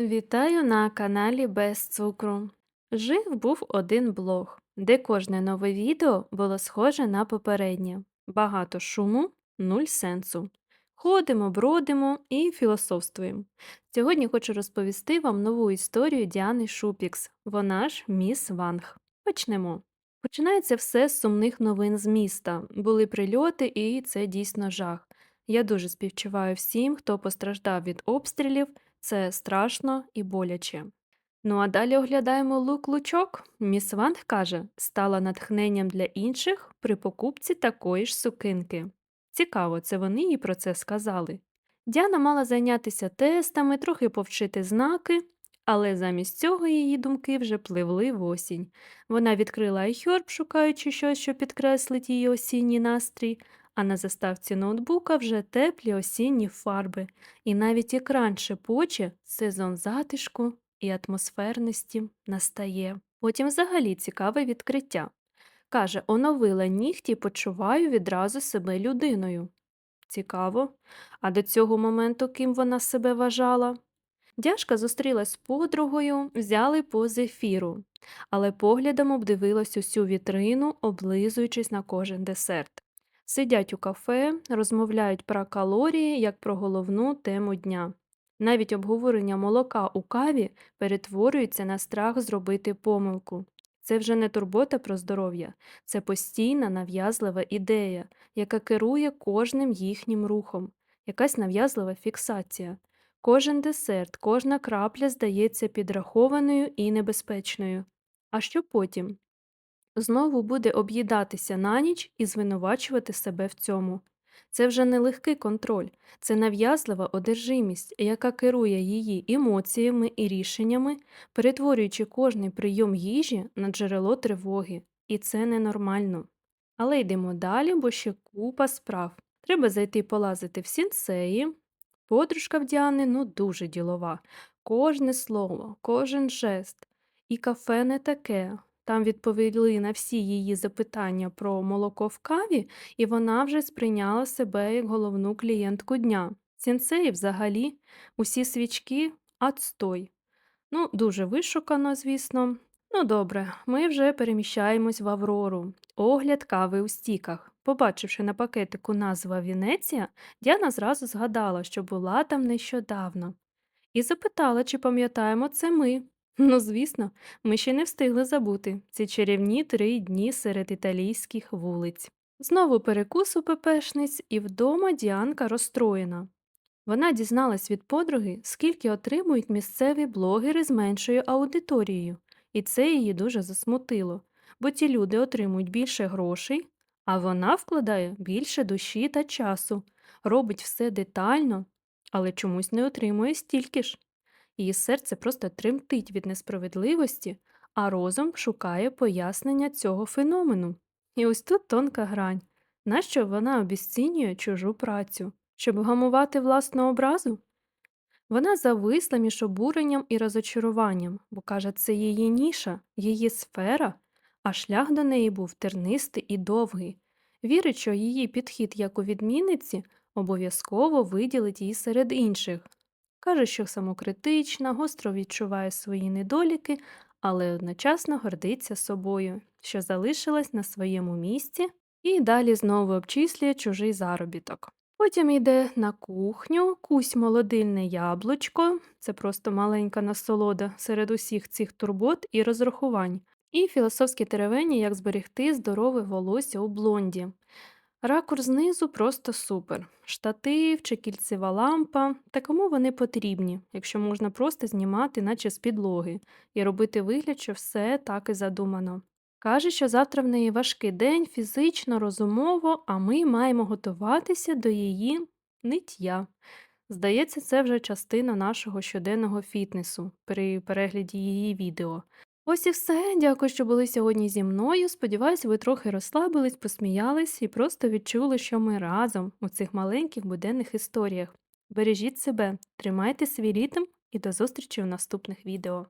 Вітаю на каналі Без цукру. Жив був один блог, де кожне нове відео було схоже на попереднє. Багато шуму, нуль сенсу. Ходимо, бродимо і філософствуємо. Сьогодні хочу розповісти вам нову історію Діани Шупікс. Вона ж міс Ванг. Почнемо. Починається все з сумних новин з міста. Були прильоти, і це дійсно жах. Я дуже співчуваю всім, хто постраждав від обстрілів. Це страшно і боляче. Ну а далі оглядаємо лук-лучок. Міс Ванг каже, стала натхненням для інших при покупці такої ж сукинки. Цікаво, це вони їй про це сказали. Діана мала зайнятися тестами, трохи повчити знаки, але замість цього її думки вже пливли в осінь. Вона відкрила iHerb, шукаючи щось, що підкреслить її осінній настрій, а на заставці ноутбука вже теплі осінні фарби, і навіть екран шепоче сезон затишку і атмосферності настає. Потім взагалі цікаве відкриття. Каже, оновила нігті і почуваю відразу себе людиною. Цікаво. А до цього моменту ким вона себе вважала? Дяшка зустрілась з подругою, взяли по зефіру, але поглядом обдивилась усю вітрину, облизуючись на кожен десерт. Сидять у кафе, розмовляють про калорії як про головну тему дня. Навіть обговорення молока у каві перетворюється на страх зробити помилку. Це вже не турбота про здоров'я, це постійна нав'язлива ідея, яка керує кожним їхнім рухом, якась нав'язлива фіксація. Кожен десерт, кожна крапля здається підрахованою і небезпечною. А що потім? Знову буде об'їдатися на ніч і звинувачувати себе в цьому. Це вже не легкий контроль, це нав'язлива одержимість, яка керує її емоціями і рішеннями, перетворюючи кожний прийом їжі на джерело тривоги. І це ненормально. Але йдемо далі, бо ще купа справ. Треба зайти полазити в сінсеї. Подружка в Діани ну дуже ділова. Кожне слово, кожен жест. І кафе не таке. Там відповіли на всі її запитання про молоко в каві, і вона вже сприйняла себе як головну клієнтку дня. Сінсеї взагалі, усі свічки ацтой. Ну, дуже вишукано, звісно. Ну, добре, ми вже переміщаємось в Аврору. Огляд кави у стіках. Побачивши на пакетику назва Венеція, Діана зразу згадала, що була там нещодавно, і запитала, чи пам'ятаємо це ми. Ну, звісно, ми ще не встигли забути ці чарівні три дні серед італійських вулиць. Знову перекус у пепешниць, і вдома Діанка розстроєна. Вона дізналась від подруги, скільки отримують місцеві блогери з меншою аудиторією, і це її дуже засмутило, бо ті люди отримують більше грошей, а вона вкладає більше душі та часу, робить все детально, але чомусь не отримує стільки ж. Її серце просто тремтить від несправедливості, а розум шукає пояснення цього феномену. І ось тут тонка грань. Нащо вона обіцінює чужу працю? Щоб гамувати власну образу? Вона зависла між обуренням і розочаруванням, бо каже, це її ніша, її сфера, а шлях до неї був тернистий і довгий. Вірить, що її підхід як у відмінниці обов'язково виділить її серед інших. Каже, що самокритична, гостро відчуває свої недоліки, але одночасно гордиться собою, що залишилась на своєму місці і далі знову обчислює чужий заробіток. Потім йде на кухню, кусь молодильне яблучко, це просто маленька насолода серед усіх цих турбот і розрахувань, і філософські теревені, як зберегти здорове волосся у блонді. Ракурс знизу просто супер. Штатив чи кільцева лампа. Та кому вони потрібні, якщо можна просто знімати, наче з підлоги, і робити вигляд, що все так і задумано. Каже, що завтра в неї важкий день фізично, розумово, а ми маємо готуватися до її ниття. Здається, це вже частина нашого щоденного фітнесу при перегляді її відео. Ось і все. Дякую, що були сьогодні зі мною. Сподіваюсь, ви трохи розслабились, посміялись і просто відчули, що ми разом у цих маленьких буденних історіях. Бережіть себе, тримайте свій ритм і до зустрічі у наступних відео.